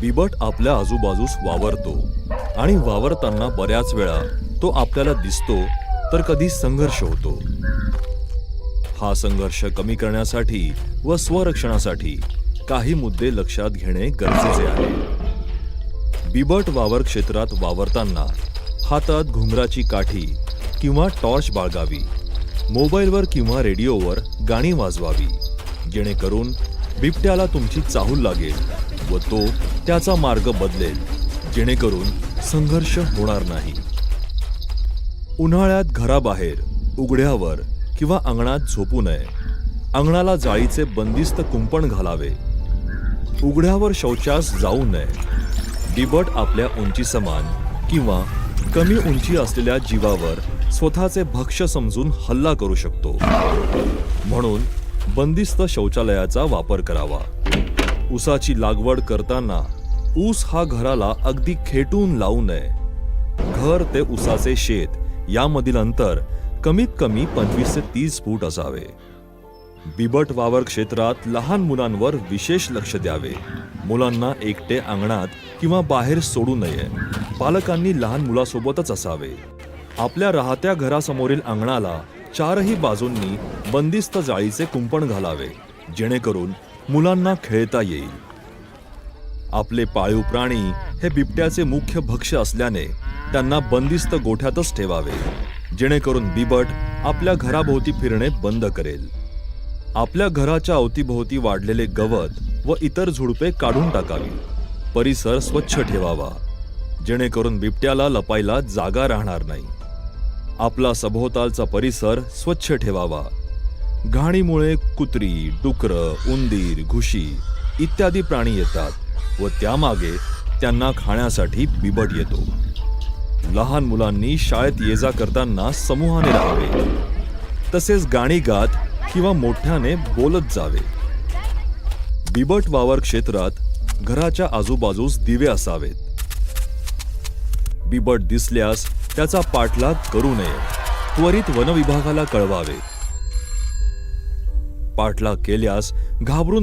बिबट आपल्या आजूबाजूस वावरतो आणि वावरताना बऱ्याच वेळा तो आपल्याला दिसतो तर कधी संघर्ष होतो. हा संघर्ष कमी करण्यासाठी व स्वरक्षणासाठी काही मुद्दे लक्षात घेणे गरजेचे आहे. बिबट वावर क्षेत्रात वावरताना हातात घुंगराची काठी किंवा टॉर्च बाळगावी मोबाईलवर किंवा रेडिओवर गाणी वाजवावी जेणेकरून बिबट्याला तुमची चाहूल लागेल व तो त्याचा मार्ग बदलेल जेणेकरून संघर्ष होणार नाही. उन्हाळ्यात घराबाहेर उघड्यावर किंवा अंगणात झोपू नये. अंगणाला जाळीचे बंदिस्त कुंपण घालावे. उघड्यावर शौचास जाऊ नये. बिबट आपल्या उंची समान किंवा कमी उंची असलेल्या जीवावर स्वतःचे भक्ष समजून हल्ला करू शकतो. म्हणून बंदिस्त शौचालयाचा वापर करावा. ऊसाची लागवड करताना ऊस हा घराला अगदी खेटून लावू नये. घर ते ऊसाचे शेत यामधील अंतर कमीत कमी पंचवीस ते तीस फूट असावे. बिबट वावर क्षेत्रात लहान मुलांवर विशेष लक्ष द्यावे. मुलांना एकटे अंगणात किंवा बाहेर सोडू नये. पालकांनी लहान मुलासोबतच असावे. आपल्या राहत्या घरासमोरील अंगणाला चारही बाजूंनी बंदिस्त जाळीचे कुंपण घालावे जेणेकरून मुलांना खेळता येईल. आपले पाळीव प्राणी हे बिबट्याचे मुख्य भक्ष्य असल्याने त्यांना बंदिस्त गोठ्यातच ठेवावे जेणेकरून बिबट आपल्या घराभोवती फिरणे बंद करेल. आपल्या घराच्या अवतीभोवती वाढलेले गवत व इतर झुडपे काढून टाकावी. परिसर स्वच्छ ठेवावा जेणेकरून बिबट्याला लपायला जागा राहणार नाही. आपला सभोवतालचा परिसर स्वच्छ ठेवावा. घाणीमुळे कुत्री डुकरं उंदीर घुशी इत्यादी प्राणी येतात व त्यामागे त्यांना खाण्यासाठी बिबट येतो. लहान मुलांनी शाळेत ये जा करताना समूहाने राहावे. तसेच गाणी गात किंवा मोठ्याने बोलत जावे. बिबट वावर क्षेत्रात घराच्या आजूबाजूस दिवे असावेत. बिबट दिसल्यास त्याचा पाठलाग करू नये. त्वरित वनविभागाला कळवावे. पाठलाग केल्यास घाबरून